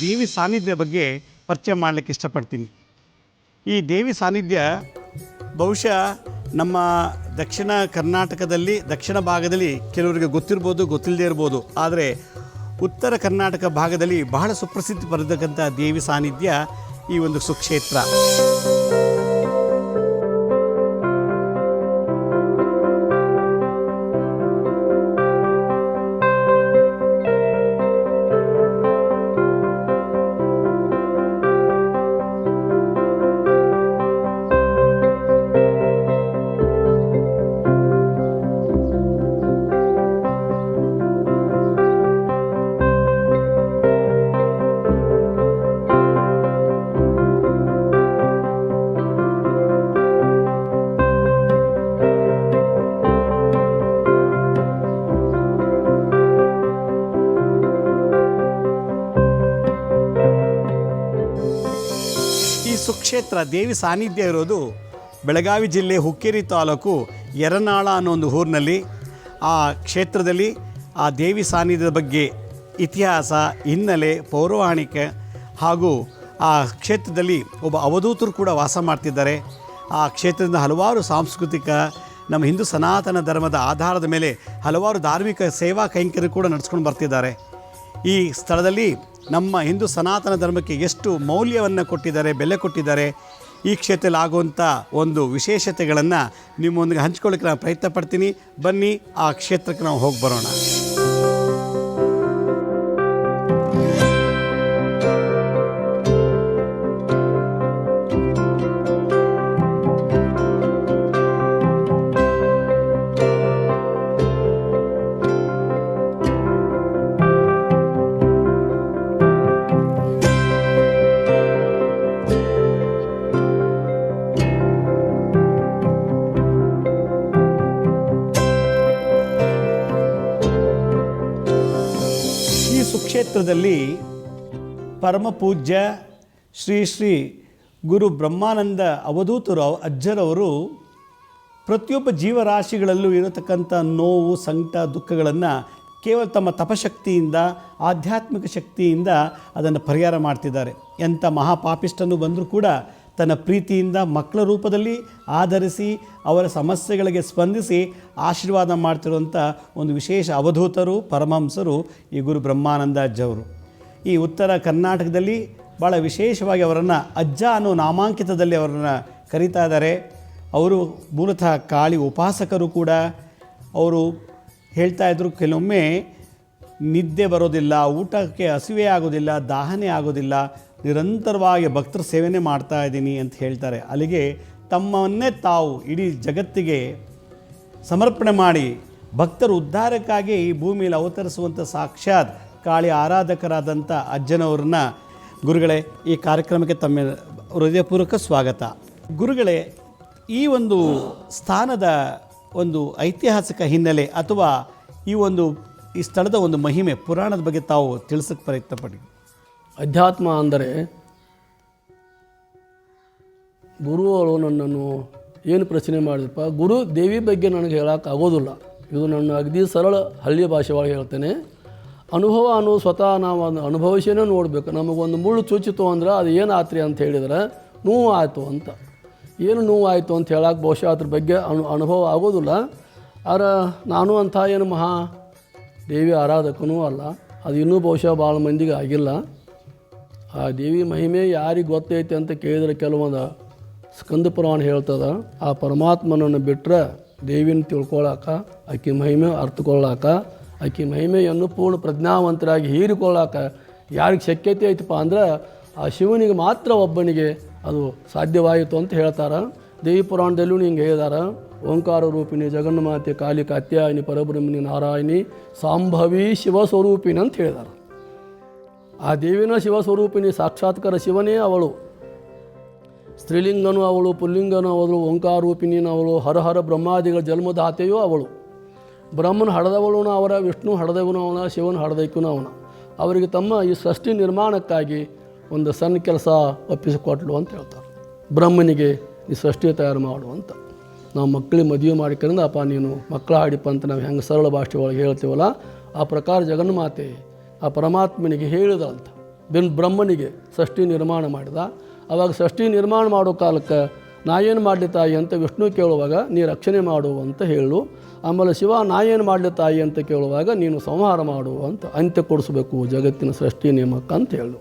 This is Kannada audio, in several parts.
ದೇವಿ ಸಾನ್ನಿಧ್ಯ ಬಗ್ಗೆ ಪರಿಚಯ ಮಾಡಲಿಕ್ಕೆ ಇಷ್ಟಪಡ್ತೀನಿ. ಈ ದೇವಿ ಸಾನ್ನಿಧ್ಯ ಬಹುಶಃ ನಮ್ಮ ದಕ್ಷಿಣ ಕರ್ನಾಟಕದಲ್ಲಿ, ದಕ್ಷಿಣ ಭಾಗದಲ್ಲಿ ಕೆಲವರಿಗೆ ಗೊತ್ತಿರ್ಬೋದು, ಗೊತ್ತಿಲ್ಲದೇ ಇರ್ಬೋದು. ಆದರೆ ಉತ್ತರ ಕರ್ನಾಟಕ ಭಾಗದಲ್ಲಿ ಬಹಳ ಸುಪ್ರಸಿದ್ಧಿ ಪಡೆದಕ್ಕಂಥ ದೇವಿ ಸಾನ್ನಿಧ್ಯ ಈ ಒಂದು ಸುಕ್ಷೇತ್ರ. ಸುಕ್ಷೇತ್ರ ದೇವಿ ಸಾನ್ನಿಧ್ಯ ಇರೋದು ಬೆಳಗಾವಿ ಜಿಲ್ಲೆ ಹುಕ್ಕೇರಿ ತಾಲೂಕು ಎರನಾಳ ಅನ್ನೋ ಒಂದು ಊರಿನಲ್ಲಿ. ಆ ಕ್ಷೇತ್ರದಲ್ಲಿ ಆ ದೇವಿ ಸಾನ್ನಿಧ್ಯದ ಬಗ್ಗೆ ಇತಿಹಾಸ, ಹಿನ್ನೆಲೆ, ಪೌರಾಣಿಕ ಹಾಗೂ ಆ ಕ್ಷೇತ್ರದಲ್ಲಿ ಒಬ್ಬ ಅವಧೂತರು ಕೂಡ ವಾಸ ಮಾಡ್ತಿದ್ದಾರೆ. ಆ ಕ್ಷೇತ್ರದಿಂದ ಹಲವಾರು ಸಾಂಸ್ಕೃತಿಕ, ನಮ್ಮ ಹಿಂದೂ ಸನಾತನ ಧರ್ಮದ ಆಧಾರದ ಮೇಲೆ ಹಲವಾರು ಧಾರ್ಮಿಕ ಸೇವಾ ಕೈಂಕರ್ಯ ಕೂಡ ನಡೆಸ್ಕೊಂಡು ಬರ್ತಿದ್ದಾರೆ. ಈ ಸ್ಥಳದಲ್ಲಿ ನಮ್ಮ ಹಿಂದೂ ಸನಾತನ ಧರ್ಮಕ್ಕೆ ಎಷ್ಟು ಮೌಲ್ಯವನ್ನು ಕೊಟ್ಟಿದ್ದಾರೆ, ಬೆಲೆ ಕೊಟ್ಟಿದ್ದಾರೆ, ಈ ಕ್ಷೇತ್ರದಲ್ಲಿ ಆಗುವಂಥ ಒಂದು ವಿಶೇಷತೆಗಳನ್ನು ನಿಮ್ಮೊಂದಿಗೆ ಹಂಚ್ಕೊಳ್ಳಿಕ್ಕೆ ನಾನು ಪ್ರಯತ್ನ ಪಡ್ತೀನಿ. ಬನ್ನಿ, ಆ ಕ್ಷೇತ್ರಕ್ಕೆ ನಾವು ಹೋಗಿ ಬರೋಣ. ಪರಮ ಪೂಜ್ಯ ಶ್ರೀ ಶ್ರೀ ಗುರು ಬ್ರಹ್ಮಾನಂದ ಅವಧೂತರು ಅಜ್ಜರವರು ಪ್ರತಿಯೊಬ್ಬ ಜೀವರಾಶಿಗಳಲ್ಲೂ ಇರತಕ್ಕಂಥ ನೋವು, ಸಂಕಟ, ದುಃಖಗಳನ್ನು ಕೇವಲ ತಮ್ಮ ತಪಶಕ್ತಿಯಿಂದ, ಆಧ್ಯಾತ್ಮಿಕ ಶಕ್ತಿಯಿಂದ ಅದನ್ನು ಪರಿಹಾರ ಮಾಡ್ತಿದ್ದಾರೆ. ಎಂಥ ಮಹಾಪಾಪಿಷ್ಟನು ಬಂದರೂ ಕೂಡ ತನ್ನ ಪ್ರೀತಿಯಿಂದ ಮಕ್ಕಳ ರೂಪದಲ್ಲಿ ಆಧರಿಸಿ, ಅವರ ಸಮಸ್ಯೆಗಳಿಗೆ ಸ್ಪಂದಿಸಿ ಆಶೀರ್ವಾದ ಮಾಡ್ತಿರುವಂಥ ಒಂದು ವಿಶೇಷ ಅವಧೂತರು, ಪರಮಹಂಸರು ಈ ಗುರು ಬ್ರಹ್ಮಾನಂದ ಅಜ್ಜವರು. ಈ ಉತ್ತರ ಕರ್ನಾಟಕದಲ್ಲಿ ಭಾಳ ವಿಶೇಷವಾಗಿ ಅವರನ್ನು ಅಜ್ಜ ಅನ್ನೋ ನಾಮಾಂಕಿತದಲ್ಲಿ ಅವರನ್ನು ಕರೀತಾ ಇದ್ದಾರೆ. ಅವರು ಮೂಲತಃ ಕಾಳಿ ಉಪಾಸಕರು ಕೂಡ. ಅವರು ಹೇಳ್ತಾ ಇದ್ರು, ಕೆಲವೊಮ್ಮೆ ನಿದ್ದೆ ಬರೋದಿಲ್ಲ, ಊಟಕ್ಕೆ ಹಸಿವೆ ಆಗೋದಿಲ್ಲ, ದಾಹನೆ ಆಗೋದಿಲ್ಲ, ನಿರಂತರವಾಗಿ ಭಕ್ತರ ಸೇವನೆ ಮಾಡ್ತಾ ಇದ್ದೀನಿ ಅಂತ ಹೇಳ್ತಾರೆ. ಅಲ್ಲಿಗೆ ತಮ್ಮನ್ನೇ ತಾವು ಇಡೀ ಜಗತ್ತಿಗೆ ಸಮರ್ಪಣೆ ಮಾಡಿ ಭಕ್ತರ ಉದ್ಧಾರಕ್ಕಾಗಿ ಈ ಭೂಮಿಯಲ್ಲಿ ಅವತರಿಸುವಂಥ ಸಾಕ್ಷಾತ್ ಕಾಳಿ ಆರಾಧಕರಾದಂಥ ಅಜ್ಜನವ್ರನ್ನ ಗುರುಗಳೇ, ಈ ಕಾರ್ಯಕ್ರಮಕ್ಕೆ ತಮ್ಮ ಹೃದಯಪೂರ್ವಕ ಸ್ವಾಗತ. ಗುರುಗಳೇ, ಈ ಒಂದು ಸ್ಥಾನದ ಒಂದು ಐತಿಹಾಸಿಕ ಹಿನ್ನೆಲೆ ಅಥವಾ ಈ ಒಂದು, ಈ ಸ್ಥಳದ ಒಂದು ಮಹಿಮೆ ಪುರಾಣದ ಬಗ್ಗೆ ತಾವು ತಿಳಿಸೋಕ್ಕೆ ಪ್ರಯತ್ನ ಪಡಿ ಅಧ್ಯಾತ್ಮ ಅಂದರೆ ಗುರುಗಳು ನನ್ನನ್ನು ಏನು ಪ್ರಶ್ನೆ ಮಾಡಿದಪ್ಪ, ಗುರು ದೇವಿ ಬಗ್ಗೆ ನನಗೆ ಹೇಳೋಕ್ಕಾಗೋದಿಲ್ಲ ಇದು ನನ್ನ ಅಗದಿ ಸರಳ ಹಳ್ಳಿ ಭಾಷೆ ಒಳಗೆ ಹೇಳ್ತೇನೆ. ಅನುಭವ ಅನ್ನೋ ಸ್ವತಃ ನಾವು ಅದನ್ನು ಅನುಭವಿಸಿನೇ ನೋಡಬೇಕು. ನಮಗೊಂದು ಮುಳ್ಳು ಚುಚ್ಚಿತು ಅಂದ್ರೆ ಅದು ಏನು ಆತ್ರಿ ಅಂತ ಹೇಳಿದರೆ ನೋವು ಆಯಿತು ಅಂತ. ಏನು ನೋವು ಆಯಿತು ಅಂತ ಹೇಳಕ್ಕೆ ಬಹುಶಃ ಅದ್ರ ಬಗ್ಗೆ ಅನು, ಅನುಭವ ಆಗೋದಿಲ್ಲ. ಆದ್ರೆ ನಾನು ಅಂಥ ಏನು ಮಹಾ ದೇವಿ ಆರಾಧಕನೂ ಅಲ್ಲ. ಅದು ಇನ್ನೂ ಬಹುಶಃ ಭಾಳ ಮಂದಿಗೆ ಆಗಿಲ್ಲ. ಆ ದೇವಿ ಮಹಿಮೆ ಯಾರಿಗೆ ಗೊತ್ತೈತೆ ಅಂತ ಕೇಳಿದರೆ ಕೆಲವೊಂದು ಸ್ಕಂದ ಪುರಾಣ ಹೇಳ್ತದ, ಆ ಪರಮಾತ್ಮನನ್ನು ಬಿಟ್ಟರೆ ದೇವಿನ ತಿಳ್ಕೊಳಕ, ಆಕೆ ಮಹಿಮೆ ಅರ್ಥಕೊಳ್ಳಾಕ ಆಕೆ ಮಹಿಮೆಯನ್ನು ಪೂರ್ಣ ಪ್ರಜ್ಞಾವಂತರಾಗಿ ಹೀರಿಕೊಳ್ಳಾಕ ಯಾರಿಗೆ ಶಕ್ಯತೆ ಐತಪ್ಪ ಅಂದ್ರೆ ಆ ಶಿವನಿಗೆ ಮಾತ್ರ ಒಬ್ಬನಿಗೆ ಅದು ಸಾಧ್ಯವಾಯಿತು ಅಂತ ಹೇಳ್ತಾರೆ. ದೇವಿ ಪುರಾಣದಲ್ಲೂ ಹಿಂಗೆ ಹೇಳಿದಾರ. ಓಂಕಾರ ರೂಪಿಣಿ ಜಗನ್ಮಾತೆ ಕಾಲಿ ಕಾತ್ಯಾಯಿನಿ ಪರಬ್ರಹ್ಮಿ ನಾರಾಯಣಿ ಸಾಂಭವಿ ಶಿವಸ್ವರೂಪಿಣಿ ಅಂತ ಹೇಳಿದಾರ. ಆ ದೇವಿನ ಶಿವಸ್ವರೂಪಿಣಿ ಸಾಕ್ಷಾತ್ಕಾರ ಶಿವನೇ ಅವಳು. ಸ್ತ್ರೀಲಿಂಗನೂ ಅವಳು, ಪುಲ್ಲಿಂಗನೂ ಅವಳು ಓಂಕಾರೂಪಿಣಿನ ಅವಳು ಹರ ಹರ ಬ್ರಹ್ಮಾದಿಗಳ ಜನ್ಮದಾತೆಯೂ ಅವಳು. ಬ್ರಹ್ಮನ ಹಡದವಳುನ ಅವರ ವಿಷ್ಣು ಹಡದವನು ಅವನ, ಶಿವನ ಹಡದೈಕುನು ಅವನ. ಅವರಿಗೆ ತಮ್ಮ ಈ ಸೃಷ್ಟಿ ನಿರ್ಮಾಣಕ್ಕಾಗಿ ಒಂದು ಸಣ್ಣ ಕೆಲಸ ಒಪ್ಪಿಸಿಕೊಟ್ಲು ಅಂತ ಹೇಳ್ತಾರೆ. ಬ್ರಹ್ಮನಿಗೆ ಈ ಸೃಷ್ಟಿ ತಯಾರು ಮಾಡು ಅಂತ. ನಾವು ಮಕ್ಕಳಿಗೆ ಮದುವೆ ಮಾಡಿಕೊಂಡ ಅಪ್ಪ, ನೀನು ಮಕ್ಕಳ ಹಾಡಿಪ್ಪ ಅಂತ ನಾವು ಹೆಂಗೆ ಸರಳ ಭಾಷೆ ಒಳಗೆ ಹೇಳ್ತೀವಲ್ಲ, ಆ ಪ್ರಕಾರ ಜಗನ್ಮಾತೆ, ಆ ಪರಮಾತ್ಮನಿಗೆ ಹೇಳಿದ ಅಂತ. ಬೆನ್ ಬ್ರಹ್ಮನಿಗೆ ಸೃಷ್ಟಿ ನಿರ್ಮಾಣ ಮಾಡಿದ. ಅವಾಗ ಸೃಷ್ಟಿ ನಿರ್ಮಾಣ ಮಾಡೋ ಕಾಲಕ್ಕೆ ನಾ ಏನು ಮಾಡಲಿ ತಾಯಿ ಅಂತ ವಿಷ್ಣು ಕೇಳುವಾಗ ನೀ ರಕ್ಷಣೆ ಮಾಡು ಅಂತ ಹೇಳು. ಆಮೇಲೆ ಶಿವ ನಾ ಏನು ಮಾಡಲಿ ತಾಯಿ ಅಂತ ಕೇಳುವಾಗ ನೀನು ಸಂಹಾರ ಮಾಡು ಅಂತ ಅಂತ್ಯ ಕೊಡಿಸ್ಬೇಕು ಜಗತ್ತಿನ ಸೃಷ್ಟಿ ನೇಮಕ ಅಂತ ಹೇಳು.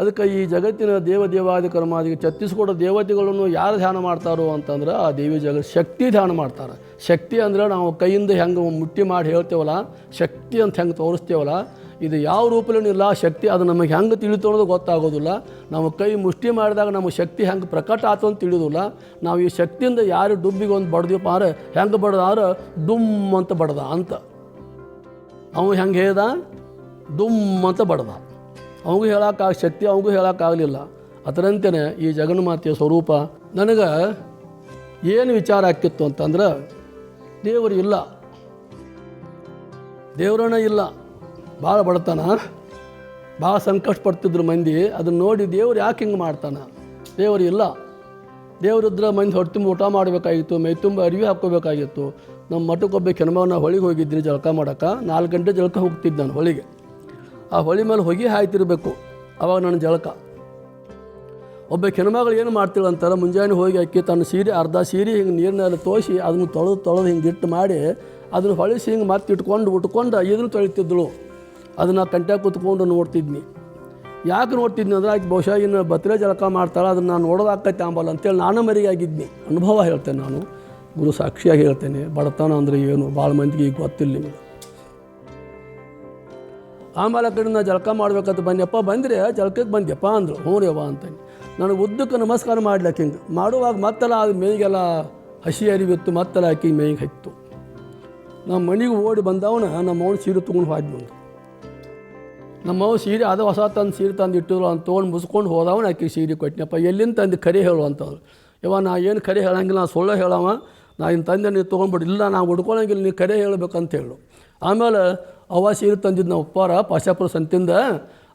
ಅದಕ್ಕೆ ಈ ಜಗತ್ತಿನ ದೇವ ದೇವಾದಿ ಕರ್ಮಾದಿ ಛತ್ತೀಸ್ಗಢ ದೇವತೆಗಳನ್ನು ಯಾರು ಧ್ಯಾನ ಮಾಡ್ತಾರೋ ಅಂತಂದ್ರೆ ಆ ದೇವಿ ಜಗ ಶಕ್ತಿ ಧ್ಯಾನ ಮಾಡ್ತಾರೆ. ಶಕ್ತಿ ಅಂದ್ರೆ ನಾವು ಕೈಯಿಂದ ಹೆಂಗೆ ಮುಟ್ಟಿ ಮಾಡಿ ಹೇಳ್ತೇವಲ್ಲ, ಶಕ್ತಿ ಅಂತ ಹೆಂಗೆ ತೋರಿಸ್ತೇವಲ್ಲ ಇದು ಯಾವ ರೂಪದಲ್ಲಿ ಇಲ್ಲ, ಶಕ್ತಿ ಅದು ನಮಗೆ ಹೆಂಗೆ ತಿಳಿತು ಅನ್ನೋದು ಗೊತ್ತಾಗೋದಿಲ್ಲ. ನಾವು ಕೈ ಮುಷ್ಟಿ ಮಾಡಿದಾಗ ನಮ್ಮ ಶಕ್ತಿ ಹೆಂಗೆ ಪ್ರಕಟ ಆತು ಅಂತ ತಿಳಿಯೋದಿಲ್ಲ ನಾವು ಈ ಶಕ್ತಿಯಿಂದ ಯಾರು ಡುಬ್ಬಿಗೆ ಒಂದು ಬಡ್ದೀವಪ್ಪ ಅಂದ್ರೆ ಹೆಂಗೆ ಬಡ್ದ ಅಂದ್ರೆ ಡುಮ್ ಅಂತ ಬಡ್ದ ಅಂತ. ಅವ ಹೆಂಗೆ ಹೇಳ್ದ? ಡುಮ್ ಅಂತ ಬಡ್ದ. ಅವಂಗೂ ಹೇಳೋಕ್ಕಾಗ ಶಕ್ತಿ ಅವಂಗೂ ಹೇಳೋಕ್ಕಾಗಲಿಲ್ಲ ಅದರಂತೆಯೇ ಈ ಜಗನ್ಮಾತೆಯ ಸ್ವರೂಪ ನನಗೆ ಏನು ವಿಚಾರ ಆಕ್ಕಿತ್ತು ಅಂತಂದ್ರೆ, ದೇವರು ಇಲ್ಲ. ದೇವರನ್ನ ಇಲ್ಲ. ಭಾಳ ಬಡತನ, ಭಾಳ ಸಂಕಷ್ಟ ಪಡ್ತಿದ್ರು ಮಂದಿ. ಅದನ್ನ ನೋಡಿ ದೇವ್ರು ಯಾಕೆ ಹಿಂಗೆ ಮಾಡ್ತಾನೆ? ದೇವರು ಇಲ್ಲ. ದೇವರಿದ್ರೆ ಮಂದಿ ಹೊಟ್ಟೆ ತುಂಬ ಊಟ ಮಾಡಬೇಕಾಗಿತ್ತು, ಮೈ ತುಂಬ ಅರಿವಿ ಹಾಕ್ಕೋಬೇಕಾಗಿತ್ತು. ನಮ್ಮ ಮಠಕ್ಕೊಬ್ಬ ಕೆನಮವನ್ನ ಹೊಳಿಗೆ ಹೋಗಿದ್ದೀನಿ ಜಳಕ ಮಾಡೋಕೆ. ನಾಲ್ಕು ಗಂಟೆ ಜಳಕ ಹೋಗ್ತಿದ್ದೆ ನಾನು ಹೊಳಿಗೆ. ಆ ಹೊಳಿ ಮೇಲೆ ಹೊಗೆ ಹಾಯ್ತಿರಬೇಕು, ಅವಾಗ ನನ್ನ ಜಳಕ. ಒಬ್ಬ ಕೆನಮಗಳು ಏನು ಮಾಡ್ತಿಳು ಅಂತಾರೆ, ಮುಂಜಾನೆ ಹೋಗಿ ಅಕ್ಕಿ ತನ್ನ ಸೀರೆ, ಅರ್ಧ ಸೀರೆ ಹಿಂಗೆ ನೀರಿನಲ್ಲಿ ತೋಸಿ ಅದನ್ನು ತೊಳೆದು ತೊಳೆದು ಹಿಂಗೆ ಇಟ್ಟು ಮಾಡಿ, ಅದನ್ನು ಹೊಳಿಸಿ ಹಿಂಗೆ ಮತ್ತೆ ಇಟ್ಕೊಂಡು, ಉಟ್ಕೊಂಡು ಇದನ್ನು ತೊಳಿತಿದ್ದಳು. ಅದನ್ನು ತಂಟೆ ಕೂತ್ಕೊಂಡು ನೋಡ್ತಿದ್ನಿ. ಯಾಕೆ ನೋಡ್ತಿದ್ನಿ ಅಂದ್ರೆ ಆಯ್ತು ಬಹುಶಃ ಇನ್ನು ಬತ್ರೆ ಜಲಕ ಮಾಡ್ತಾಳೆ, ಅದನ್ನು ನಾನು ನೋಡೋದಾಕೈತೆ ಅಂಬಲ್ಲ ಅಂತೇಳಿ ನಾನು ಮರಿಯಾಗಿದ್ನಿ. ಅನುಭವ ಹೇಳ್ತೇನೆ ನಾನು. ಗುರು ಸಾಕ್ಷಿಯಾಗಿ ಹೇಳ್ತೇನೆ, ಬಡತನ ಅಂದರೆ ಏನು? ಭಾಳ ಮಂದಿಗೆ ಈಗ ಗೊತ್ತಿಲ್ಲ ನಿಮಗೆ. ಆಮೇಲೆ ಕಡೆ ನಾನು ಜಳಕ ಮಾಡ್ಬೇಕಂತ ಬನ್ನಿಯಪ್ಪ ಬಂದರೆ ಜಳಕಕ್ಕೆ ಬಂದ್ಯಪ್ಪ ಅಂದರು. ಹ್ಞೂ ರೀ ಅಂತೇಳಿ. ನನಗೆ ಉದ್ದಕ್ಕೆ ನಮಸ್ಕಾರ ಮಾಡ್ಲಿಕ್ಕೆ ಹಿಂಗೆ. ಮಾಡುವಾಗ ಮತ್ತೆಲ್ಲ ಅದು ಮೇಯ್ಗೆಲ್ಲ ಹಸಿ ಅರಿವಿತ್ತು ಮತ್ತೆಲ್ಲ ಹಾಕಿ ಮೇಯ್ಗೆ ಹತ್ತು ನಮ್ಮ ಮನೆಗೆ ಓಡಿ ಬಂದವನ, ನಮ್ಮ ಅವನು ಸೀರೆ ತೊಗೊಂಡು ಹಾಕಿ ಬಂದು ನಮ್ಮವ್ ಸೀರೆ ಅದು ಹೊಸ ತಂದು ಸೀರೆ ತಂದು ಇಟ್ಟಿದ್ರು ಅಂತ ತೊಗೊಂಡು ಮುಸ್ಕೊಂಡು ಹೋದವನ ಆಕೆ ಸೀರೆ ಕೊಟ್ಟಿನಪ್ಪ ಎಲ್ಲಿಂದ ತಂದು ಕರೆ ಹೇಳು ಅಂತಂದ್ರು ಯವ್ವ, ನಾ ಏನು ಕರೆ ಹೇಳಂಗಿಲ್ಲ ನಾನು ಸೊಳ್ಳೆ ಹೇಳವ. ನಾ ಇನ್ನು ತಂದೆ ನೀವು ತೊಗೊಂಡ್ಬಿಡು. ಇಲ್ಲ, ನಾ ಹುಡ್ಕೊಳಂಗಿಲ್ಲ, ನೀನು ಕರೆ ಹೇಳ್ಬೇಕಂತ ಹೇಳು. ಆಮೇಲೆ ಅವ ಸೀರೆ ತಂದಿದ್ದು ನಾವು ಉಪ್ಪಾರ, ಪಾಶಾಪುರ ಸಂತಿಂದ,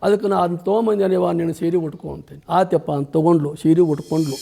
ಅದಕ್ಕೆ ನಾ ಅದನ್ನ ತೊಗೊಂಬಂದೇನಿವ ನೀನು ಸೀರೆ ಉಟ್ಕೊ ಅಂತೇನೆ ಆತಪ್ಪ ಅಂತ ತೊಗೊಂಡ್ಲು, ಸೀರೆ ಉಟ್ಕೊಂಡ್ಲು.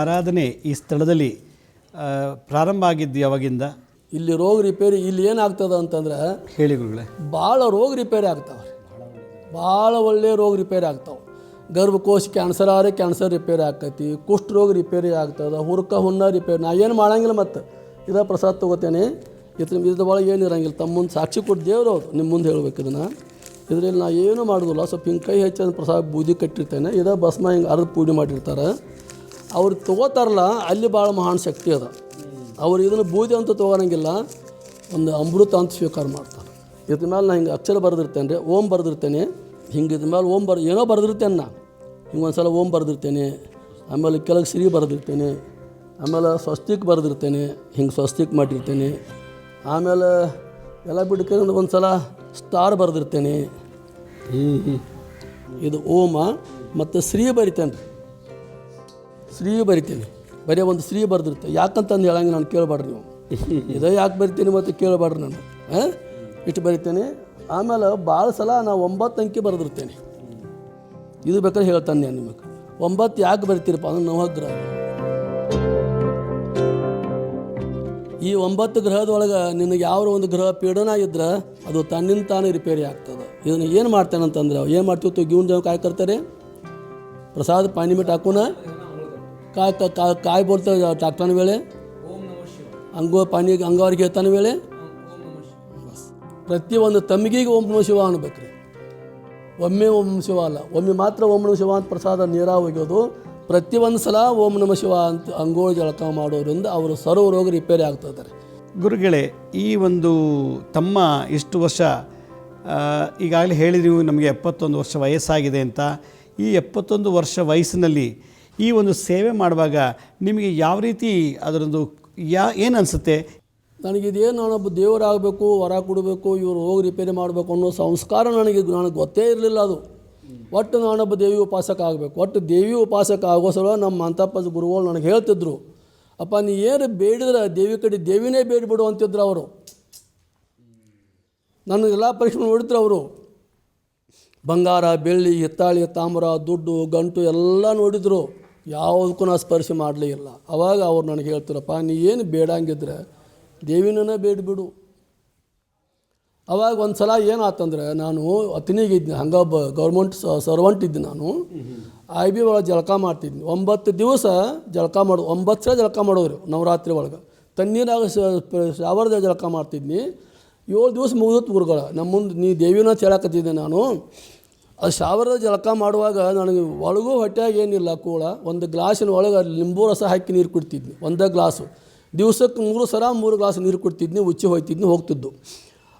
ಆರಾಧನೆ ಈ ಸ್ಥಳದಲ್ಲಿ ಪ್ರಾರಂಭ ಆಗಿದ್ದು ಯಾವಾಗಿಂದ? ಇಲ್ಲಿ ರೋಗ ರಿಪೇರಿ ಇಲ್ಲಿ ಏನಾಗ್ತದೆ ಅಂತಂದ್ರೆ ಹೇಳಿ ಗುರುಗಳೇ. ಭಾಳ ರೋಗ ರಿಪೇರಿ ಆಗ್ತಾವೆ. ಭಾಳ ಒಳ್ಳೆಯ ರೋಗ ರಿಪೇರಿ ಆಗ್ತಾವೆ. ಗರ್ಭಕೋಶ ಕ್ಯಾನ್ಸರ್ ಆದರೆ ಕ್ಯಾನ್ಸರ್ ರಿಪೇರಿ ಆಕೈತಿ ಕುಷ್ಠ ರೋಗ ರಿಪೇರಿ ಆಗ್ತದೆ ಹುರ್ಕ ಹುನ್ನ ರಿಪೇರಿ ನಾ ಏನು ಮಾಡಂಗಿಲ್ಲ ಮತ್ತು. ಇದ ಪ್ರಸಾದ ತೊಗೋತೇನೆ. ಇದ್ರ ಇದ್ರ ಒಳಗೆ ಏನು ಇರಂಗಿಲ್ಲ. ತಮ್ಮ ಮುಂದೆ ಸಾಕ್ಷಿ ಕೊಟ್ಟು ದೇವರು ಅವ್ರು. ನಿಮ್ಮ ಮುಂದೆ ಹೇಳ್ಬೇಕು ಇದನ್ನು. ಇದರಲ್ಲಿ ನಾ ಏನೂ ಮಾಡೋದಿಲ್ಲ. ಸ್ವಲ್ಪ ಹಿಂಗೆ ಕೈ ಹೆಚ್ಚಿನ ಪ್ರಸಾದ ಬೂದಿ ಕಟ್ಟಿರ್ತೇನೆ. ಇದ ಭಸ್ಮ ಹಿಂಗೆ ಅರ್ಧ ಪೂಡಿ ಮಾಡಿರ್ತಾರೆ. ಅವ್ರು ತೊಗೋತಾರಲ್ಲ ಅಲ್ಲಿ ಭಾಳ ಮಹಾನ್ ಶಕ್ತಿ ಅದ. ಅವ್ರು ಇದನ್ನು ಬೂದಿ ಅಂತ ತೊಗೊಳಂಗಿಲ್ಲ ಒಂದು ಅಮೃತ ಅಂತ ಸ್ವೀಕಾರ ಮಾಡ್ತಾರೆ. ಇದ್ರ ಮೇಲೆ ನಾನು ಹಿಂಗೆ ಅಕ್ಷರ ಬರೆದಿರ್ತೇನೆ ರೀ ಓಂ ಬರೆದಿರ್ತೇನೆ. ಹಿಂಗೆ ಇದ್ರ ಮೇಲೆ ಓಂ ಬರ್ ಏನೋ ಬರೆದಿರ್ತೇನೆ ನಾ. ಹಿಂಗೆ ಒಂದು ಸಲ ಓಂ ಬರೆದಿರ್ತೇನೆ ಆಮೇಲೆ ಕೆಳಗೆ ಸಿರಿ ಬರೆದಿರ್ತೇನೆ ಆಮೇಲೆ ಸ್ವಸ್ತಿಕ್ ಬರೆದಿರ್ತೇನೆ ಹಿಂಗೆ ಸ್ವಸ್ತಿಕ್ ಮಾಡಿರ್ತೇನೆ. ಆಮೇಲೆ ಎಲ್ಲ ಬಿಡ್ಕೊಂಡು ಒಂದು ಸಲ ಸ್ಟಾರ್ ಬರೆದಿರ್ತೇನೆ. ಇದು ಓಮ ಮತ್ತು ಶ್ರೀ ಬರಿತೇನೆ ರೀ ಶ್ರೀ ಬರಿತೀನಿ. ಬರೀ ಒಂದು ಶ್ರೀ ಯಾಕಂತ ಯಾಕಂತಂದು ಹೇಳಂಗೆ ನಾನು ಕೇಳಬಾರ್ದು ನೀವು. ಇದೇ ಯಾಕೆ ಬರಿತೀನಿ ಮತ್ತು ಕೇಳಬಾರ್ದು ನಾನು. ಹಾಂ? ಇಷ್ಟು ಬರಿತೇನೆ. ಆಮೇಲೆ ಭಾಳ ಸಲ ನಾವು ಒಂಬತ್ತು ಅಂಕಿ ಬರೆದಿರ್ತೇನೆ. ಇದು ಬೇಕಾದ್ರೆ ಹೇಳ್ತಾನೆ ನಾನು ನಿಮಗೆ. ಒಂಬತ್ತು ಯಾಕೆ ಬರಿತೀರಪ್ಪ? ಅಂದ್ರೆ ನವಗ್ರಹ ಈ ಒಂಬತ್ತು ಗ್ರಹದೊಳಗೆ ನಿನಗೆ ಯಾವ ಒಂದು ಗ್ರಹ ಪೀಡನ ಇದ್ರೆ ಅದು ತನ್ನಿಂದ ತಾನೇ ರಿಪೇರಿ ಆಗ್ತದೆ. ಇದನ್ನು ಏನು ಮಾಡ್ತಾನೆ ಅಂತಂದ್ರೆ ಏನು ಮಾಡ್ತೀವಿ? ಗಿವ್ನ ಜನ ಕಾಯ್ ಕರ್ತಾರೆ ಪ್ರಸಾದ ಪಾನಿಮಿಟ್ ಹಾಕೋಣ. काय काय काय बोलतं टाकताना वेळे ಅಂಗೋ ಪಾನಿ ಅಂಗವಾರಿಗೆ ಹೇಳ್ತಾನೆ ವೇಳೆ ಬಸ್ ಪ್ರತಿಯೊಂದು ತಮ್ಮಿಗೆ ಓಂ ನಮಃ ಶಿವ ಅನ್ಬೇಕ್ರಿ ಒಮ್ಮೆ ಓಂ ನಮಃ ಶಿವ ಅಲ್ಲ ಒಮ್ಮೆ ಮಾತ್ರ ಓಂ ನಮಃ ಶಿವ ಅಂತ ಪ್ರಸಾದ ನೀರ ಒಗೆಯೋದು ಪ್ರತಿಯೊಂದು ಸಲ ಓಂ ನಮಃ ಶಿವ ಅಂತ ಅಂಗೋಳ ಜಳಕ ಮಾಡೋದ್ರಿಂದ ಅವರು ಸರ್ವ ರೋಗ ರಿಪೇರಿ ಆಗ್ತದೆ ರೀ ಗುರುಗಳೇ ಈ ಒಂದು ತಮ್ಮ ಇಷ್ಟು ವರ್ಷ ಈಗಾಗಲೇ ಹೇಳಿದ್ರಿ ನೀವು ನಮಗೆ ಎಪ್ಪತ್ತೊಂದು ವರ್ಷ ವಯಸ್ಸಾಗಿದೆ ಅಂತ ಈ ಎಪ್ಪತ್ತೊಂದು ವರ್ಷ ವಯಸ್ಸಿನಲ್ಲಿ ಈ ಒಂದು ಸೇವೆ ಮಾಡುವಾಗ ನಿಮಗೆ ಯಾವ ರೀತಿ ಅದರದ್ದು ಯಾ, ಏನು ಅನಿಸುತ್ತೆ? ನನಗಿದೇನು ನಾನೊಬ್ಬ ದೇವರಾಗಬೇಕು, ವರ ಕೊಡಬೇಕು, ಇವರು ಹೋಗಿ ರಿಪೇರಿ ಮಾಡಬೇಕು ಅನ್ನೋ ಸಂಸ್ಕಾರ ನನಗೆ ನನಗೆ ಗೊತ್ತೇ ಇರಲಿಲ್ಲ ಅದು. ಒಟ್ಟು ನಾನೊಬ್ಬ ದೇವಿ ಉಪಾಸಕ ಆಗಬೇಕು. ಒಟ್ಟು ದೇವಿ ಉಪಾಸಕ ಆಗೋ ಸಲ ನಮ್ಮ ಅಂತಪ್ಪ ಗುರುಗಳು ನನಗೆ ಹೇಳ್ತಿದ್ರು. ಅಪ್ಪ, ನೀ ಏನು ಬೇಡಿದ್ರೆ ದೇವಿ ಕಡೆ ದೇವಿನೇ ಬೇಡಿಬಿಡು ಅಂತಿದ್ರು ಅವರು. ನನಗೆಲ್ಲ ಪರೀಕ್ಷೆ ನೋಡಿದ್ರು ಅವರು. ಬಂಗಾರ, ಬೆಳ್ಳಿ, ಹಿತ್ತಾಳಿ, ತಾಮ್ರ, ದುಡ್ಡು, ಗಂಟು ಎಲ್ಲ ನೋಡಿದ್ರು. ಯಾವುದಕ್ಕೂ ನಾನು ಸ್ಪರ್ಶ ಮಾಡಲೇ ಇಲ್ಲ. ಅವಾಗ ಅವ್ರು ನನಗೆ ಹೇಳ್ತಾರಪ್ಪ, ನೀ ಏನು ಬೇಡಂಗಿದ್ರೆ ದೇವಿನೇ ಬೇಡಿಬಿಡು. ಅವಾಗ ಒಂದು ಸಲ ಏನಾತಂದ್ರೆ, ನಾನು ಅತನಿಗಿದ್ದೆ ಹಂಗೆ ಬ ಗೌರ್ಮೆಂಟ್ ಸರ್ವಂಟ್ ಇದ್ದೆ ನಾನು. ಐ ಬಿ ಒಳಗೆ ಜಳಕ ಮಾಡ್ತಿದ್ನಿ. ಒಂಬತ್ತು ದಿವಸ ಜಳಕ ಮಾಡು, ಒಂಬತ್ತು ಸಲ ಜಳಕ ಮಾಡೋರು ನವರಾತ್ರಿ ಒಳಗೆ. ತಣ್ಣೀರಾಗ ಶಾವರ್ದ ಜಳಕ ಮಾಡ್ತಿದ್ನಿ. ಏಳು ದಿವಸ ಮುಗಿದತ್ತು ಗುರುಗಳ ನಮ್ಮ ಮುಂದೆ ನೀ ದೇವಿನ ಹೇಳಕತ್ತಿದ್ದೆ ನಾನು. ಅದು ಶಾವರದ ಜಳಕ ಮಾಡುವಾಗ ನನಗೆ ಒಳಗೂ ಹೊಟ್ಟೆಯಾಗ ಏನಿಲ್ಲ ಕೂಳ ಒಂದು ಗ್ಲಾಸಿನ ಒಳಗೆ ನಿಂಬು ರಸ ಹಾಕಿ ನೀರು ಕುಡ್ತಿದ್ನಿ, ಒಂದೇ ಗ್ಲಾಸು. ದಿವಸಕ್ಕೆ ಮೂರು ಸಲ ಮೂರು ಗ್ಲಾಸ್ ನೀರು ಕುಡ್ತಿದ್ನಿ, ಉಚ್ಚಿ ಹೋಯ್ತಿದ್ನಿ, ಹೋಗ್ತಿದ್ದು.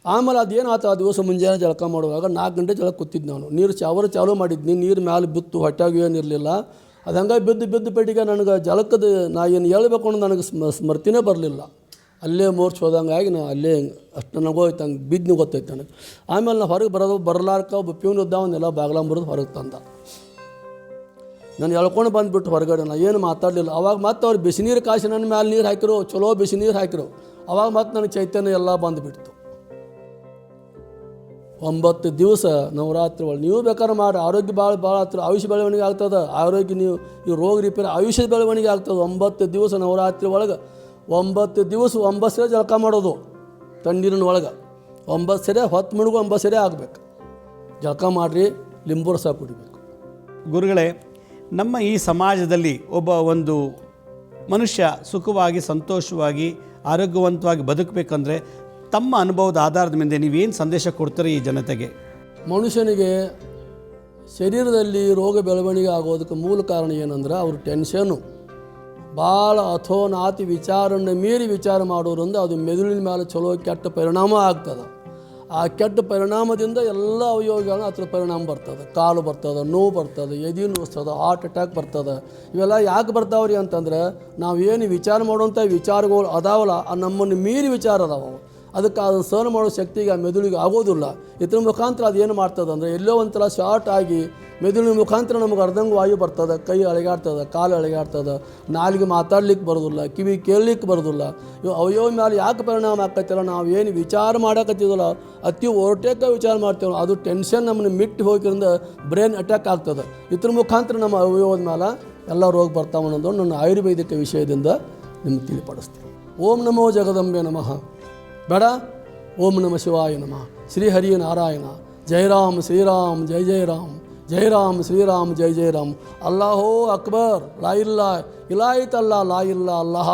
ಆಮೇಲೆ ಅದೇನಾಯ್ತು, ಆ ದಿವಸ ಮುಂಜಾನೆ ಜಳಕ ಮಾಡುವಾಗ ನಾಲ್ಕು ಗಂಟೆ ಜಳಕ ಕೂತಿದ್ದು ನಾನು. ನೀರು ಚಾವರ ಚಾಲು ಮಾಡಿದ್ನಿ, ನೀರು ಮ್ಯಾಲೆ ಬಿತ್ತು ಹೊಟ್ಯಾಗ ಏನಿರಲಿಲ್ಲ. ಅದು ಹಂಗೆ ಬಿದ್ದು ಬಿದ್ದು ಪೆಟ್ಟಿಗೆ ನನಗೆ ಜಳಕದ ನಾ ಏನು ಹೇಳ್ಬೇಕು ಅನ್ನೋದು ನನಗೆ ಸ್ಮ, ಸ್ಮೃತಿನೇ ಬರಲಿಲ್ಲ. ಅಲ್ಲೇ ಮೋರ್ಚ್ ಹೋದಂಗಾಗಿ ನಾ ಅಲ್ಲೇ ಅಷ್ಟು ನನಗೆ ಹೋಯ್ತು ಹಂಗೆ ಬಿದ್ದು ಗೊತ್ತೈತೆ ನನಗೆ. ಆಮೇಲೆ ನಾ ಹೊರಗೆ ಬರೋದು, ಬರಲಾರ್ಕ ಒಬ್ಬ ಪ್ಯೂನ್ ಇದ್ದ ಅವನ್ನೆಲ್ಲ ಬಾಗ್ಲ ಬರೋದು ಹೊರಗೆ ತಂದ. ನಾನು ಎಳ್ಕೊಂಡು ಬಂದುಬಿಟ್ಟು ಹೊರಗಡೆ ನಾನು ಏನು ಮಾತಾಡಲಿಲ್ಲ. ಅವಾಗ ಮತ್ತೆ ಅವ್ರು ಬಿಸಿ ನೀರು ಕಾಸಿ ನನ್ನ ಮೇಲೆ ನೀರು ಹಾಕಿರು, ಚಲೋ ಬಿಸಿ ನೀರು ಹಾಕಿರು. ಅವಾಗ ಮತ್ತೆ ನನಗೆ ಚೈತನ್ಯ ಎಲ್ಲ ಬಂದುಬಿಡ್ತು. ಒಂಬತ್ತು ದಿವಸ ನವರಾತ್ರಿ ಒಳಗೆ ನೀವು ಬೇಕಾದ್ರೆ ಮಾಡಿ ಆರೋಗ್ಯ ಭಾಳ ಭಾಳ ಹತ್ರ ಆಯುಷ್ಯ ಬೆಳವಣಿಗೆ ಆಗ್ತದೆ. ಆರೋಗ್ಯ ನೀವು ಈ ರೋಗ ರಿಪೇರಿ ಆಯುಷ್ಯದ ಬೆಳವಣಿಗೆ ಆಗ್ತದೆ. ಒಂಬತ್ತು ದಿವಸ ನವರಾತ್ರಿ ಒಳಗೆ ಒಂಬತ್ತು ದಿವಸ ಒಂಬತ್ತು ಸರಿ ಜಳಕ ಮಾಡೋದು ತಣ್ಣೀರಿನ ಒಳಗೆ. ಒಂಬತ್ತು ಸರಿ ಹೊತ್ತು ಮುಳುಗು ಒಂಬತ್ತು ಸರಿ ಆಗಬೇಕು. ಜಳಕ ಮಾಡಿರಿ ಲಿಂಬು ರಸ ಕುಡಿಬೇಕು. ಗುರುಗಳೇ ನಮ್ಮ ಈ ಸಮಾಜದಲ್ಲಿ ಒಬ್ಬ ಒಂದು ಮನುಷ್ಯ ಸುಖವಾಗಿ ಸಂತೋಷವಾಗಿ ಆರೋಗ್ಯವಂತವಾಗಿ ಬದುಕಬೇಕಂದ್ರೆ ತಮ್ಮ ಅನುಭವದ ಆಧಾರದ ಮೇಲೆ ನೀವೇನು ಸಂದೇಶ ಕೊಡ್ತೀರಿ ಈ ಜನತೆಗೆ? ಮನುಷ್ಯನಿಗೆ ಶರೀರದಲ್ಲಿ ರೋಗ ಬೆಳವಣಿಗೆ ಆಗೋದಕ್ಕೆ ಮೂಲ ಕಾರಣ ಏನಂದ್ರೆ ಅವ್ರ ಟೆನ್ಷನ್ನು ಭಾಳ ಅಥೋನಾತಿ ವಿಚಾರನ ಮೀರಿ ವಿಚಾರ ಮಾಡೋದ್ರಿಂದ ಅದು ಮೆದುಳಿನ ಮೇಲೆ ಚಲೋ ಕೆಟ್ಟ ಪರಿಣಾಮ ಆಗ್ತದೆ. ಆ ಕೆಟ್ಟ ಪರಿಣಾಮದಿಂದ ಎಲ್ಲ ಅವಯೋಗಗಳನ್ನ ಅದ್ರ ಪರಿಣಾಮ ಬರ್ತದೆ. ಕಾಲು ಬರ್ತದೆ, ನೋವು ಬರ್ತದೆ ಎದೆ ನೋಸ್ತದೆ ಹಾರ್ಟ್ ಅಟ್ಯಾಕ್ ಬರ್ತದೆ. ಇವೆಲ್ಲ ಯಾಕೆ ಬರ್ತಾವ್ರಿ ಅಂತಂದ್ರೆ ನಾವು ಏನು ವಿಚಾರ ಮಾಡುವಂಥ ವಿಚಾರಗಳು ಅದಾವಲ್ಲ, ಆ ನಮ್ಮನ್ನು ಮೀರಿ ವಿಚಾರ ಅದಾವ. ಅದಕ್ಕೆ ಅದನ್ನು ಸಹನ ಮಾಡೋ ಶಕ್ತಿಗೆ ಆ ಮೆದುಳಿಗೆ ಆಗೋದಿಲ್ಲ. ಇದ್ರ ಮುಖಾಂತರ ಅದೇನು ಮಾಡ್ತದೆ ಅಂದರೆ ಎಲ್ಲೋ ಒಂಥರ ಶಾರ್ಟ್ ಆಗಿ ಮೆದುಳಿನ ಮುಖಾಂತರ ನಮಗೆ ಅರ್ಧಂಗ ವಾಯು ಬರ್ತದೆ, ಕೈ ಅಳಗಾಡ್ತದೆ, ಕಾಲು ಅಳಿಗಾಡ್ತದೆ, ನಾಲಿಗೆ ಮಾತಾಡ್ಲಿಕ್ಕೆ ಬರೋದಿಲ್ಲ, ಕಿವಿ ಕೇಳಲಿಕ್ಕೆ ಬರೋದಿಲ್ಲ. ಇವು ಅವಯವ ಮೇಲೆ ಯಾಕೆ ಪರಿಣಾಮ ಆಕತ್ತಿಲ್ಲ ನಾವು ಏನು ವಿಚಾರ ಮಾಡಕತ್ತಿದಲ್ಲ ಅತಿ ಓವರ್ಟೇಕ ವಿಚಾರ ಮಾಡ್ತೇವೆ ಅದು ಟೆನ್ಷನ್ ನಮ್ಮನ್ನು ಮಿಟ್ಟು ಹೋಗಿರಿಂದ ಬ್ರೈನ್ ಅಟ್ಯಾಕ್ ಆಗ್ತದೆ. ಇದ್ರ ಮುಖಾಂತರ ನಮ್ಮ ಅವಯವದ ಮೇಲೆ ಎಲ್ಲ ರೋಗ ಬರ್ತಾವೆ ಅನ್ನೋದು ನನ್ನ ಆಯುರ್ವೇದಿಕ ವಿಷಯದಿಂದ ನಿಮ್ಗೆ ತಿಳಿಪಡಿಸ್ತೀನಿ. ಓಂ ನಮೋ ಜಗದಂಬೆ ನಮಃ. ಬೇಡ? ಓಂ ನಮ ಶಿವಾಯ ನಮ. ಶ್ರೀ ಹರಿಯ ನಾರಾಯಣ. ಜಯ ರಾಮ್ ಶ್ರೀರಾಮ್ ಜಯ ಜಯ ರಾಮ್. ಜಯ ರಾಮ್ ಶ್ರೀರಾಮ್ ಜಯ ಜಯ ರಾಮ್. ಅಲ್ಲಾಹೋ ಅಕ್ಬರ್. ಲಾ ಇಲ್ಲ ಇಲಾಯಿತಲ್ಲ ಲಾ ಇಲ್ಲ, ಅಲ್ಲಾಹ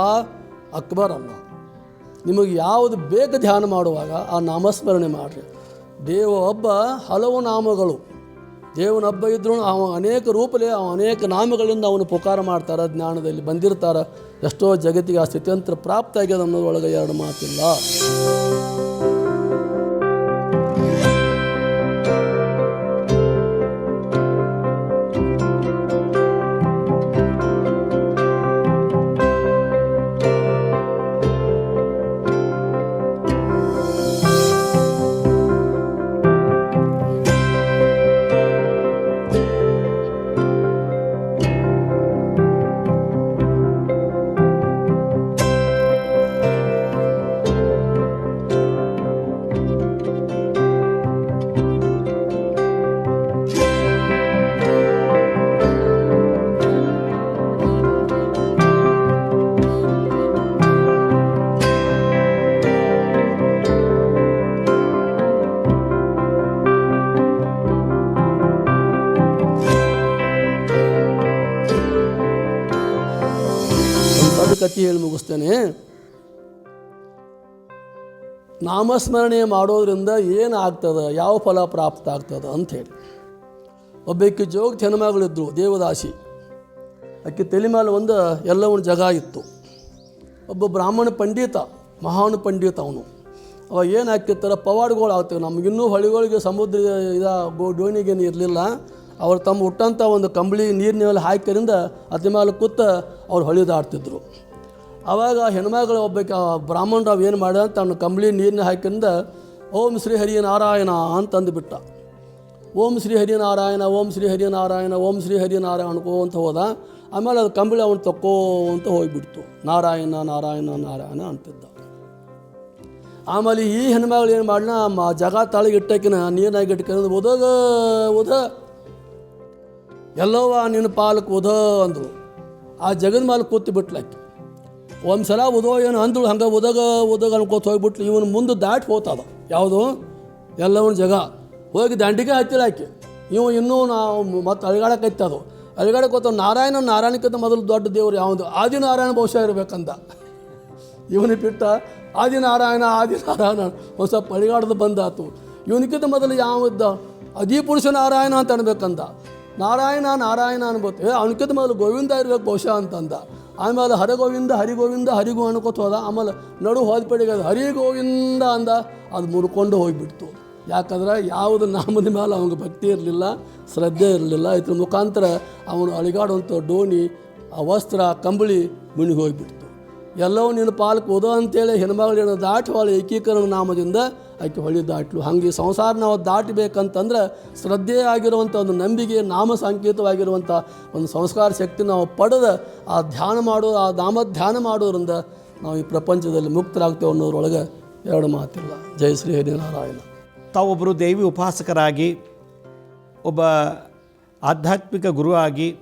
ಅಕ್ಬರ್ ಅಲ್ಲ. ನಿಮಗೆ ಯಾವುದು ಬೇಗ ಧ್ಯಾನ ಮಾಡುವಾಗ ಆ ನಾಮಸ್ಮರಣೆ ಮಾಡಿರಿ. ದೇವ ಹಬ್ಬ ಹಲವು ನಾಮಗಳು. ದೇವನ ಹಬ್ಬ ಇದ್ರೂ ಅವ ಅನೇಕ ರೂಪಲೇ ಅವ ಅನೇಕ ನಾಮಗಳಿಂದ ಅವನು ಪುಕಾರ ಮಾಡ್ತಾರೆ, ಜ್ಞಾನದಲ್ಲಿ ಬಂದಿರ್ತಾರೆ. ಎಷ್ಟೋ ಜಗತ್ತಿಗೆ ಆ ಸ್ಥಿತ್ಯಂತರ ಪ್ರಾಪ್ತ ಆಗ್ಯದ ಅನ್ನೋದ್ರೊಳಗೆ ಎರಡು ಮಾತಿಲ್ಲ. ನಾಮಸ್ಮರಣೆ ಮಾಡೋದ್ರಿಂದ ಏನು ಆಗ್ತದೆ ಯಾವ ಫಲ ಪ್ರಾಪ್ತ ಆಗ್ತದೆ ಅಂಥೇಳಿ ಒಬ್ಬಕ್ಕೆ ಜೋಗ ಹೆಣ್ಮಗಳಿದ್ರು ದೇವದಾಸಿ. ಆಕೆ ತಲೆ ಮೇಲೆ ಒಂದು ಎಲ್ಲವನ್ನು ಜಗ ಇತ್ತು. ಒಬ್ಬ ಬ್ರಾಹ್ಮಣ ಪಂಡಿತ, ಮಹಾನ್ ಪಂಡಿತ ಅವನು. ಅವ ಏನು ಹಾಕಿರ್ತಾರೆ? ಪವಾಡ್ಗಳು ಆಗ್ತವೆ ನಮಗಿನ್ನೂ ಹೊಳಿಗಳಿಗೆ ಸಮುದ್ರ ಇದ ಡೋಣಿಗೇನು ಇರಲಿಲ್ಲ. ಅವ್ರು ತಮ್ಮ ಹುಟ್ಟಂಥ ಒಂದು ಕಂಬಳಿ ನೀರಿನ ಮೇಲೆ ಹಾಕಿರಿಂದ ಅತಿ ಮೇಲೆ ಕೂತ ಅವ್ರು ಹೊಳಿದಾಡ್ತಿದ್ರು. ಆವಾಗ ಹೆಣ್ಮಗಳು ಒಬ್ಬಕ್ಕೆ ಬ್ರಾಹ್ಮಣರು ಅವು ಏನು ಅಂತ ತನ್ನ ಕಂಬಳಿ ನೀರಿನ ಹಾಕಿಂದ, ಓಂ ಶ್ರೀ ಹರಿಯ ನಾರಾಯಣ ಅಂತಂದು ಬಿಟ್ಟ. ಓಂ ಶ್ರೀ ಹರಿನಾರಾಯಣ, ಓಂ ಶ್ರೀ ಹರಿನಾರಾಯಣ, ಓಂ ಶ್ರೀ ಹರಿ ನಾರಾಯಣ ಅಂತ ಹೋದ. ಆಮೇಲೆ ಅದು ಕಂಬಳಿ ಅವನು ತಕ್ಕೋ ಅಂತ ಹೋಗಿಬಿಡ್ತು. ನಾರಾಯಣ ನಾರಾಯಣ ನಾರಾಯಣ ಅಂತಿದ್ದ. ಆಮೇಲೆ ಈ ಹೆಣ್ಮಗಳು ಏನು ಮಾಡ್ನ, ಮ ಜಗ ತಾಳಿಗೆ ಇಟ್ಟಕಿನ ನೀರಿನಾಗ ಇಟ್ಕೊಂಡು ಒದಗ ಓದ ಎಲ್ಲವ ನಿನ್ನ ಪಾಲಕ್ಕೆ ಓದೋ ಅಂದರು ಆ ಜಗದ ಮೇಲೆ ಕೂತು ಬಿಟ್ಲಾಕಿ ಒಂದು ಸಲ ಉದೋ, ಏನು ಅಂದಳು, ಹಂಗೆ ಉದಗ ಉದಗ ಅನ್ಕೋತ ಹೋಗ್ಬಿಟ್ಲು. ಇವನು ಮುಂದೆ ದಾಟಿ ಹೋತದ ಯಾವುದು? ಎಲ್ಲವನ ಜಗ. ಹೋಗಿ ದಂಡಿಗೆ ಹತ್ತಿಲ್ಲ ಆಕೆ ಇವು ಇನ್ನೂ ನಾವು ಮತ್ತೆ ಅಳಗಾಡಕ್ಕೆ ಅದು. ಅಳಗಾಡಕ್ಕೆ ಹೋತ ನಾರಾಯಣ, ನಾರಾಯಣಕ್ಕಿಂತ ಮೊದಲು ದೊಡ್ಡ ದೇವರು ಯಾವುದು? ಆದಿನಾರಾಯಣ ಬಹುಶಃ ಇರಬೇಕಂತ ಇವನಿಗೆ ಬಿಟ್ಟ ಆದಿನಾರಾಯಣ ಆದಿನಾರಾಯಣ ಒಂದು ಸ್ವಲ್ಪ ಬಂದಾತು. ಇವನಿಕ್ಕಿಂತ ಮೊದಲು ಯಾವಿದ್ದ ಅಧಿಪುರುಷ ನಾರಾಯಣ ಅಂತ ಅನ್ಬೇಕಂತ ನಾರಾಯಣ ನಾರಾಯಣ ಅನ್ಬೋದು ಏ, ಅವನಿಗಿಂತ ಮೊದಲು ಗೋವಿಂದ ಇರಬೇಕು ಬಹುಶಃ ಅಂತಂದ. ಆಮೇಲೆ ಹರಗೋವಿಂದ ಹರಿಗೋವಿಂದ ಹರಿಗೋ ಅನ್ಕೋತ ಹೋದ. ಆಮೇಲೆ ನಡು ಹೋದ್ಪಡಿಗೆ ಅದು ಹರಿಗೋವಿಂದ ಅಂದ. ಅದು ಮುರ್ಕೊಂಡು ಹೋಗಿಬಿಡ್ತು. ಯಾಕಂದ್ರೆ ಯಾವುದು ನಾಮದ ಮೇಲೆ ಅವನಿಗೆ ಭಕ್ತಿ ಇರಲಿಲ್ಲ, ಶ್ರದ್ಧೆ ಇರಲಿಲ್ಲ. ಇದ್ರ ಮುಖಾಂತರ ಅವನು ಅಳಿಗಾಡುವಂಥ ಡೋಣಿ, ಆ ವಸ್ತ್ರ ಕಂಬಳಿ ಮುಣಿಗೋಗ್ಬಿಡ್ತು ಎಲ್ಲವೂ ನಿನ್ನ ಪಾಲ್ಕೋದು ಅಂತೇಳಿ ಹೆಣ್ಮಗಳೇನು ದಾಟವಾಳ ಏಕೀಕರಣ ನಾಮದಿಂದ ಆಕೆ ಹೊಳಿ ದಾಟ್ಲು. ಹಾಗೆ ಸಂಸಾರ ನಾವು ದಾಟಬೇಕಂತಂದ್ರೆ ಶ್ರದ್ಧೆ ಆಗಿರುವಂಥ ಒಂದು ನಂಬಿಕೆ, ನಾಮ ಸಂಕೇತವಾಗಿರುವಂಥ ಒಂದು ಸಂಸ್ಕಾರ ಶಕ್ತಿ ನಾವು ಪಡೆದ ಆ ಧ್ಯಾನ ಮಾಡೋ, ಆ ನಾಮ ಧ್ಯಾನ ಮಾಡೋದ್ರಿಂದ ನಾವು ಈ ಪ್ರಪಂಚದಲ್ಲಿ ಮುಕ್ತರಾಗ್ತೇವೆ ಅನ್ನೋದ್ರೊಳಗೆ ಎರಡು ಮಾತಿಲ್ಲ. ಜಯ ಶ್ರೀ ಹರಿನಾರಾಯಣ. ತಾವೊಬ್ಬರು ದೇವಿ ಉಪಾಸಕರಾಗಿ, ಒಬ್ಬ ಆಧ್ಯಾತ್ಮಿಕ ಗುರುವಾಗಿ,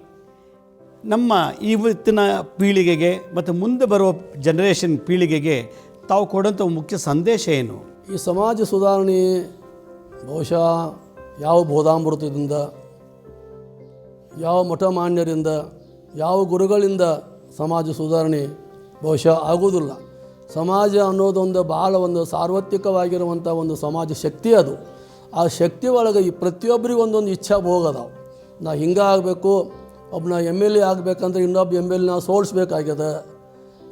ನಮ್ಮ ಇವತ್ತಿನ ಪೀಳಿಗೆಗೆ ಮತ್ತು ಮುಂದೆ ಬರುವ ಜನರೇಷನ್ ಪೀಳಿಗೆಗೆ ತಾವು ಕೊಡೋಂಥ ಮುಖ್ಯ ಸಂದೇಶ ಏನು? ಈ ಸಮಾಜ ಸುಧಾರಣೆ ಬಹುಶಃ ಯಾವ ಬೋಧಾಮೃತದಿಂದ, ಯಾವ ಮಠಮಾನ್ಯರಿಂದ, ಯಾವ ಗುರುಗಳಿಂದ ಸಮಾಜ ಸುಧಾರಣೆ ಬಹುಶಃ ಆಗೋದಿಲ್ಲ ಸಮಾಜ ಅನ್ನೋದೊಂದು ಭಾಳ ಒಂದು ಸಾರ್ವತ್ರಿಕವಾಗಿರುವಂಥ ಒಂದು ಸಮಾಜ ಶಕ್ತಿ ಅದು. ಆ ಶಕ್ತಿ ಒಳಗೆ ಈ ಪ್ರತಿಯೊಬ್ಬರಿಗೂ ಒಂದೊಂದು ಇಚ್ಛಾ ಭೋಗ ಅದಾವೆ. ನಾ ಹಿಂಗೆ ಆಗಬೇಕು ಒಬ್ಬನ ಎಂ ಎಲ್ ಎ ಆಗಬೇಕಂದ್ರೆ ಇನ್ನೊಬ್ಬ ಎಂ ಎಲ್ ಎನ ಸೋಲಿಸ್ಬೇಕಾಗ್ಯದ.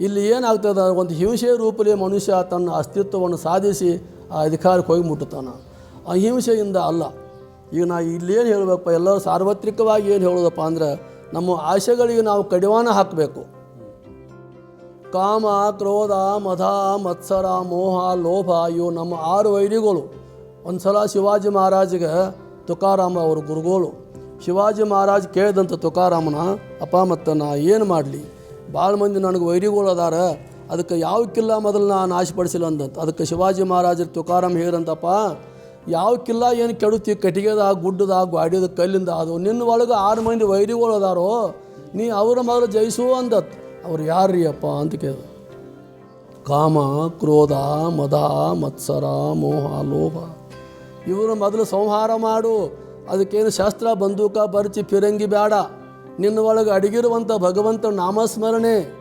ಇಲ್ಲಿ ಏನಾಗ್ತದೆ? ಒಂದು ಹಿಂಸೆ ರೂಪದಲ್ಲಿ ಮನುಷ್ಯ ತನ್ನ ಅಸ್ತಿತ್ವವನ್ನು ಸಾಧಿಸಿ ಆ ಅಧಿಕಾರಕ್ಕೆ ಹೋಗಿ ಮುಟ್ಟುತ್ತಾನೆ. ಅಹಿಂಸೆಯಿಂದ ಅಲ್ಲ. ಈಗ ನಾ ಇಲ್ಲೇನು ಹೇಳಬೇಕಪ್ಪ? ಎಲ್ಲರೂ ಸಾರ್ವತ್ರಿಕವಾಗಿ ಏನು ಹೇಳೋದಪ್ಪ ಅಂದ್ರೆ, ನಮ್ಮ ಆಶೆಗಳಿಗೆ ನಾವು ಕಡಿವಾಣ ಹಾಕಬೇಕು. ಕಾಮ, ಕ್ರೋಧ ಮಧ ಮತ್ಸರ, ಮೋಹ, ಲೋಭ, ಇವು ನಮ್ಮ ಆರು ವೈರಿಗಳು. ಒಂದು ಸಲ ಶಿವಾಜಿ ಮಹಾರಾಜಿಗೆ ತುಕಾರಾಮ ಅವರು ಗುರುಗಳು. ಶಿವಾಜಿ ಮಹಾರಾಜ್ ಕೇಳಿದಂಥ ತುಕಾರಾಮನ, ಅಪ್ಪ ನಾ ಏನು ಮಾಡಲಿ? ಭಾಳ ಮಂದಿ ನನಗೆ ವೈರಿಗಳು ಅದಾರ. ಅದಕ್ಕೆ ಯಾವ ಕಿಲ್ಲ ಮೊದಲು ನಾನು ಆಶಪಡಿಸಿಲ್ಲ ಅಂದಂತ ಅದಕ್ಕೆ ಶಿವಾಜಿ ಮಹಾರಾಜರು ತುಕಾರಾಮ್ ಹೇಳಿದಂತಪ್ಪ ಯಾವ ಕಿಲ್ಲ ಏನು ಕೆಡುತ್ತಿ ಕಟ್ಟಿಗೆದ ಗುಡ್ಡದ ಗ್ವಾಡಿದ ಕಲ್ಲಿಂದ ಅದು ನಿನ್ನ ಒಳಗೆ ಆರು ಮಂದಿ ವೈರಿಗಳು ಅದಾರೋ, ನೀ ಅವರ ಮೊದಲು ಜಯಿಸು ಅಂದತ್ ಅವ್ರು ಯಾರ್ರೀ ಅಪ್ಪ ಅಂತ ಕೇಳಿದ ಕಾಮ, ಕ್ರೋಧ, ಮದ, ಮತ್ಸರ, ಮೋಹ ಲೋಭ ಇವರು ಮೊದಲು ಸಂಹಾರ ಮಾಡು. ಅದಕ್ಕೇನು ಶಸ್ತ್ರ, ಬಂದೂಕ, ಬರ್ಚಿ, ಫಿರಂಗಿ ಬೇಡ ನಿನ್ನ ಒಳಗೆ ಅಡಗಿರುವಂಥ ಭಗವಂತ ನಾಮಸ್ಮರಣೆ.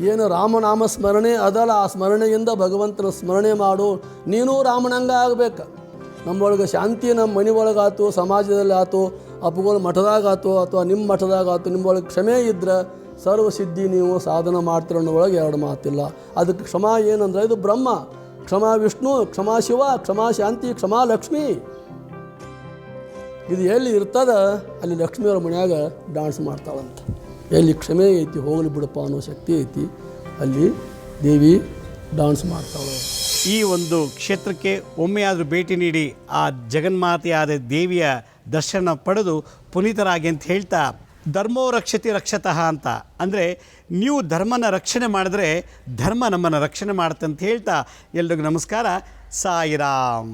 ಏನು ರಾಮನಾಮ ಸ್ಮರಣೆ ಅದಲ್ಲ, ಆ ಸ್ಮರಣೆಯಿಂದ ಭಗವಂತನ ಸ್ಮರಣೆ ಮಾಡು. ನೀನು ರಾಮನಂಗ ಆಗಬೇಕು. ನಮ್ಮೊಳಗೆ ಶಾಂತಿ ನಮ್ಮ ಮನೆ ಒಳಗಾಯ್ತು ಸಮಾಜದಲ್ಲಿ ಆಯ್ತು ಮಠದಾಗ ಆತು ಅಥವಾ ನಿಮ್ಮ ಮಠದಾಗ ಆತು ನಿಮ್ಮೊಳಗೆ ಕ್ಷಮೆ ಇದ್ದರೆ ಸರ್ವ ಸಿದ್ಧಿ ನೀವು ಸಾಧನ ಮಾಡ್ತೀರ ಅನ್ನೋಳಗೆ ಎರಡು ಮಾತಿಲ್ಲ. ಅದಕ್ಕೆ ಕ್ಷಮಾ ಏನಂದ್ರೆ, ಇದು ಬ್ರಹ್ಮ. ಕ್ಷಮಾ ವಿಷ್ಣು, ಕ್ಷಮಾ ಶಿವ, ಕ್ಷಮಾ ಶಾಂತಿ, ಕ್ಷಮಾ ಲಕ್ಷ್ಮಿ. ಇದು ಎಲ್ಲಿ ಇರ್ತದ, ಅಲ್ಲಿ ಲಕ್ಷ್ಮಿಯವ್ರ ಮನೆಯಾಗ ಡಾನ್ಸ್ ಮಾಡ್ತಾಳಂತ. ಎಲ್ಲಿ ಕ್ಷಮೆ ಐತಿ, ಹೋಗಲಿ ಬಿಡಪ್ಪ ಅನ್ನೋ ಶಕ್ತಿ ಐತಿ, ಅಲ್ಲಿ ದೇವಿ ಡಾನ್ಸ್ ಮಾಡ್ತಾಳೆ. ಈ ಒಂದು ಕ್ಷೇತ್ರಕ್ಕೆ ಒಮ್ಮೆಯಾದರೂ ಭೇಟಿ ನೀಡಿ ಆ ಜಗನ್ಮಾತೆಯಾದ ದೇವಿಯ ದರ್ಶನ ಪಡೆದು ಪುನೀತರಾಗಿ ಅಂತ ಹೇಳ್ತಾ, ಧರ್ಮೋ ರಕ್ಷತಿ ರಕ್ಷತಃ ಅಂತ. ಅಂದರೆ ನೀವು ಧರ್ಮನ ರಕ್ಷಣೆ ಮಾಡಿದ್ರೆ ಧರ್ಮ ನಮ್ಮನ್ನು ರಕ್ಷಣೆ ಮಾಡುತ್ತೆ ಅಂತ ಹೇಳ್ತಾ, ಎಲ್ರಿಗೂ ನಮಸ್ಕಾರ. ಸಾಯಿರಾಮ್.